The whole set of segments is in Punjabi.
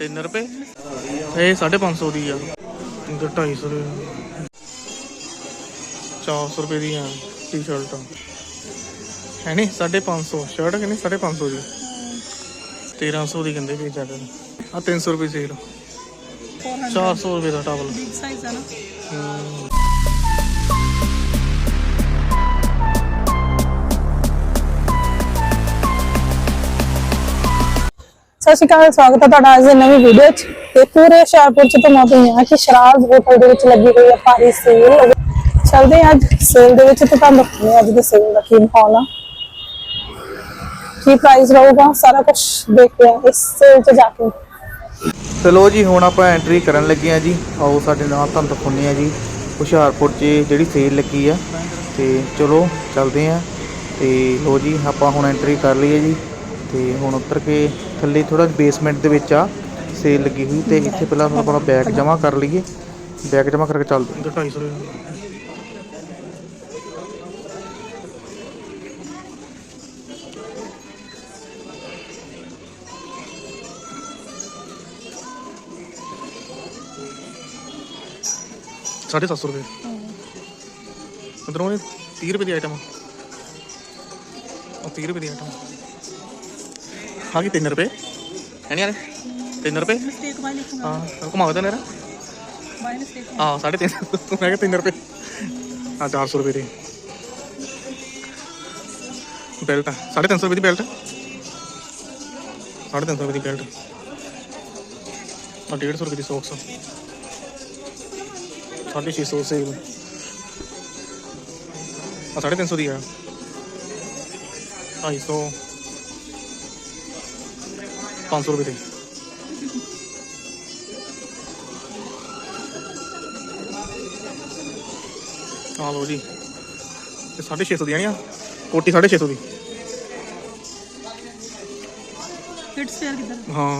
3 ਰੁਪਏ? ਇਹ 550 ਦੀ ਆ। ਇਹ 250 ਦੀ। 400 ਰੁਪਏ ਦੀਆਂ ਟੀ-ਸ਼ਰਟਾਂ ਹੈ ਨਹੀਂ 550 ਸ਼ਰਟ ਕਿੰਨੀ 550 ਦੀ। 1300 ਦੀ ਕਹਿੰਦੇ ਵੀ ਜੈਕਟ ਆ 300 ਰੁਪਏ ਸੇਲ 400 ਰੁਪਏ ਦਾ ਟਾਵਲ ਬਿਗ ਸਾਈਜ਼ ਹੈ ਨਾ। ਸਤਿ ਸ਼੍ਰੀ ਅਕਾਲ, ਸਵਾਗਤ ਹੈ ਤੁਹਾਡਾ ਅੱਜ ਦੀ ਨਵੀਂ ਵੀਡੀਓ 'ਚ। ਤੇ ਪੂਰੇ ਹੁਸ਼ਿਆਰਪੁਰ 'ਚ ਤੋਂ ਮੌਜੂਦ ਹਾਂ ਕਿ ਸ਼ਰਾਜ਼ ਹੋਟਲ ਦੇ ਵਿੱਚ ਲੱਗੀ ਹੋਈ ਹੈ ਭਾਰੀ ਸੇਲ ਚਲਦੇ ਹਾਂ ਅੱਜ ਸੇਲ ਦੇ ਵਿੱਚ ਤੇ ਤੁਹਾਨੂੰ ਦੱਸਦੇ ਅੱਜ ਦੇ ਸੇਲ ਦਾ ਕੀ ਮਾਹੌਲ ਆ। ਕੀ ਪ੍ਰਾਈਸ ਰਹੂਗਾ, ਸਾਰਾ ਕੁਝ ਦੇਖਦੇ ਹਾਂ ਇਸ ਸੇਲ 'ਚ ਜਾ ਕੇ। ਚਲੋ ਜੀ, ਹੁਣ ਆਪਾਂ ਐਂਟਰੀ ਕਰਨ ਲੱਗੇ ਆ ਜੀ। ਆਓ ਸਾਡੇ ਨਾਲ ਤੁਹਾਨੂੰ ਦਿਖਾਉਂਦੇ ਆ ਜੀ, ਹੁਸ਼ਿਆਰਪੁਰ 'ਚ ਜਿਹੜੀ ਸੇਲ ਲੱਗੀ ਆ। ਤੇ ਚਲੋ, ਚਲਦੇ ਆ ਤੇ ਲੋ ਜੀ, ਆਪਾਂ ਹੁਣ ਐਂਟਰੀ ਕਰ ਲਈ ਜੀ। ਤੇ ਹੁਣ ਉੱਤਰ ਕੇ ਥੱਲੇ ਥੋੜਾ ਬੇਸਮੈਂਟ ਦੇ ਵਿੱਚ ਆ ਸੇਲ ਲੱਗੀ ਹੋਈ ਤੇ ਇੱਥੇ ਪਹਿਲਾਂ ਆਪਾਂ ਆਪਣਾ ਬੈਗ ਜਮ੍ਹਾਂ ਕਰ ਲਈਏ ਬੈਗ ਜਮ੍ਹਾਂ ਕਰਕੇ ਚੱਲਦੇ ਇਹ 250 ਰੁਪਏ ਸਾਢੇ ਸੱਤ ਸੌ ਰੁਪਏ ਉਧਰੋਂ ਨੇ 30 ਰੁਪਏ ਦੀ ਆਈਟਮ ਉਹ 30 ਰੁਪਏ ਦੀ ਆਈਟਮ ਹਾਂ ਕੀ 3 ਰੁਪਏ ਹੈ ਨਹੀਂ ਯਾਰ 3 ਰੁਪਏ ਮਿਸਟੇਕ ਬਾਈ ਲਿਖੂੰਗਾ ਹਾਂ ਘੁਮਾਓ ਤਾਂ ਨੇਰਾ ਬਾਈ ਮਿਸਟੇਕ ਹਾਂ ਸਾਢੇ ਤਿੰਨ ਤੂੰ ਮੈਂ ਕਿਹਾ 3 ਰੁਪਏ ਹਾਂ 400 ਰੁਪਏ ਦੀ ਬੈਲਟ ਆ, ਸਾਢੇ ਤਿੰਨ ਸੌ ਰੁਪਏ ਦੀ ਬੈਲਟ ਸਾਢੇ ਤਿੰਨ ਸੌ ਰੁਪਏ ਦੀ ਬੈਲਟ ਆ 150 ਰੁਪਏ ਦੀ ਸੌਕਸ ਸਾਢੇ ਛੇ ਸੌ ਸੇਲ ਆ ਸਾਢੇ ਤਿੰਨ ਸੌ ਦੀ ਆ 250 500 ਰੁਪਏ ਦੀ। ਆ ਲਓ ਜੀ। ਇਹ 650 ਦੀਆਂ ਆ। ਕੋਟੀ 650 ਦੀ। ਫਿਟਸ ਫੇਅਰ ਕਿੱਧਰ ਹਾਂ।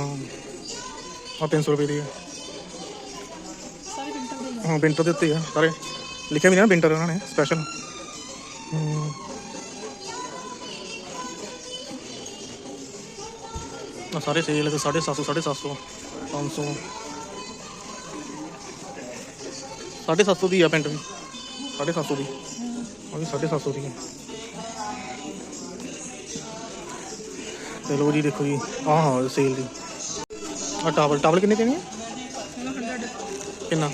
ਆ 300 ਰੁਪਏ ਦੀ ਆ। ਸਾਰੇ ਵਿੰਟਰ ਦੇ ਹਾਂ ਵਿੰਟਰ ਦੇ ਉੱਤੇ ਆ। ਸਾਰੇ ਲਿਖਿਆ ਵੀ ਨਾ ਵਿੰਟਰ ਉਹਨਾਂ ਨੇ ਸਪੈਸ਼ਲ साढ़े सही लगे साढ़े सात सौ साढ़े सात सौ पाँच सौ। साढ़े सात सौ की है पेंट भी साढ़े सात सौ की और भी साढ़े सात सौ की है। चलो जी देखो जी। हाँ हाँ सेल की और टावल टावल किन्ने देनी किन्ना?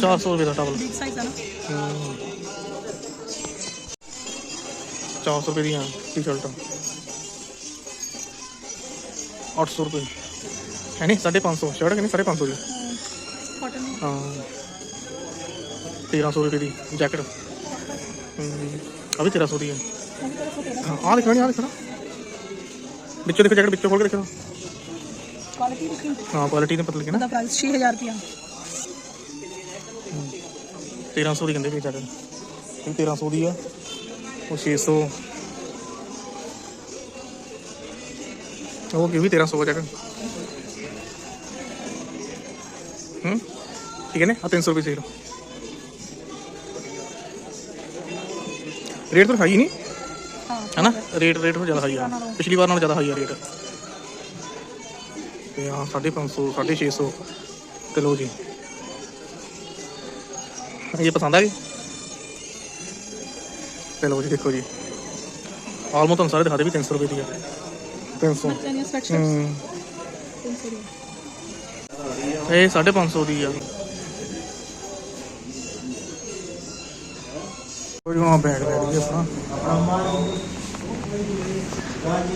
चार सौ रुपये का टावल हम्म। चार सौ रुपये दी टी शर्टा आठ सौ रुपये। है नी साढ़े पाँच सौ। शर्ट है नी साढ़े पाँच सौ की। हाँ। तेरह सौ रुपये की। जैकेट। हम्म। अभी तेरह सौ की है। हाँ हाँ नहीं हाँ बिचो देखो जैकेट बिचो खोल के देखो हाँ। क्वालिटी ने पता लगे ना। छः हज़ार की हम्म। तेरह सौ की कहते जैकेट। तेरह सौ की है। और छे सौ। ਕਿ ਵੀ 1300 ਜੈਕਟ ਹੂੰ ਠੀਕ ਹੈ ਨੇ ਆ 300 ਰੁਪਏ ਸੇਲ ਰੇਟ ਤਾਂ ਹਾਈ ਨਹੀਂ ਹਾਂ ਹੈ ਨਾ ਰੇਟ ਰੇਟ ਤੋਂ ਜ਼ਿਆਦਾ ਹਾਈ ਆ ਪਿਛਲੀ ਵਾਰ ਨਾਲੋਂ ਜ਼ਿਆਦਾ ਹਾਈ ਆ ਰੇਟ ਤੇ ਆ 550 650 ਤੇ ਲੋ ਜੀ ਇਹ ਪਸੰਦ ਆ ਗਈ ਤੇ ਲੋ ਜੀ ਦੇਖੋ ਜੀ ਆਲਮੋਸਟ ਤੁਹਾਨੂੰ ਸਾਰੇ ਦਿਖਾ ਦੇ ਵੀ 300 ਰੁਪਏ ਦੀ ਆ 300 ਬੱਚਿਆਂ ਦੀਆਂ ਸਵੈਟਸ਼ਰਟਸ ਹੂੰ। 300 ਦੀ ਇਹ 550 ਦੀ ਆ। ਕੋਈ ਹੁਣ ਬੈਗ ਲੈ ਲਈ ਆਪਣਾ।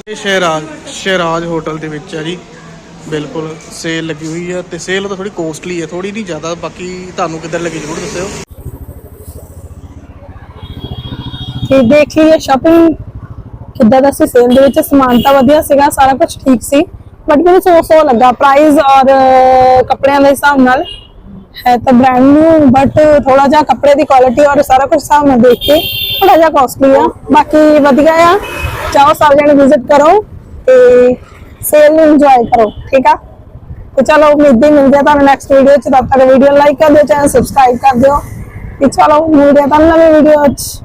ਇਹ ਸ਼ਹਿਰਾਜ ਸ਼ਹਿਰਾਜ ਹੋਟਲ ਦੇ ਵਿੱਚ ਆ ਜੀ। ਬਿਲਕੁਲ ਸੇਲ ਲੱਗੀ ਹੋਈ ਆ ਤੇ ਸੇਲ ਤਾਂ ਥੋੜੀ ਕੋਸਟਲੀ ਆ ਥੋੜੀ ਨਹੀਂ ਜ਼ਿਆਦਾ। ਬਾਕੀ ਤੁਹਾਨੂੰ ਕਿੱਧਰ ਲੱਗੀ ਜ਼ਰੂਰ ਦੱਸਿਓ। ਤੇ ਦੇਖ ਲਈਏ ਸ਼ਾਪਿੰਗ ਕਿੱਦਾਂ ਦਾ ਸੀ ਸੇਲ ਦੇ ਵਿੱਚ ਸਮਾਨ ਵਧੀਆ ਸੀਗਾ, ਸਾਰਾ ਕੁਝ ਠੀਕ ਸੀ ਬਟ ਮੈਨੂੰ ਸੋ ਸੋ ਲੱਗਾ ਪ੍ਰਾਈਸ ਔਰ ਕੱਪੜਿਆਂ ਦੇ ਹਿਸਾਬ ਨਾਲ ਹੈ ਤਾਂ ਬ੍ਰਾਂਡ ਨਿਊ ਬਟ ਥੋੜਾ ਜਿਹਾ ਕੱਪੜੇ ਦੀ ਕੁਆਲਿਟੀ ਔਰ ਸਾਰਾ ਕੁਝ ਹਿਸਾਬ ਨਾਲ ਦੇਖ ਕੇ ਥੋੜਾ ਜਿਹਾ ਕਾਸਟਲੀ ਆ। ਬਾਕੀ ਵਧੀਆ ਆ। ਚਾਹੋ ਸਾਰੇ ਜਣੇ ਵਿਜ਼ਿਟ ਕਰੋ ਤੇ ਸੇਲ ਨੂੰ ਇੰਜੋਏ ਕਰੋ, ਠੀਕ ਆ? ਤੇ ਚਲੋ, ਉਮੀਦ ਹੀ ਮਿਲਦੇ ਆ ਤੁਹਾਨੂੰ ਨੈਕਸਟ ਵੀਡੀਓ ਚ। ਤਦ ਤੱਕ ਵੀਡੀਓ ਲਾਈਕ ਕਰ ਦਿਓ ਚੈਨਲ ਸਬਸਕ੍ਰਾਈਬ ਕਰ ਦਿਓ। ਤੇ ਚਲੋ, ਮਿਲਦੇ ਆ ਤੁਹਾਨੂੰ ਨਵੀਂ ਵੀਡੀਓ ਚ।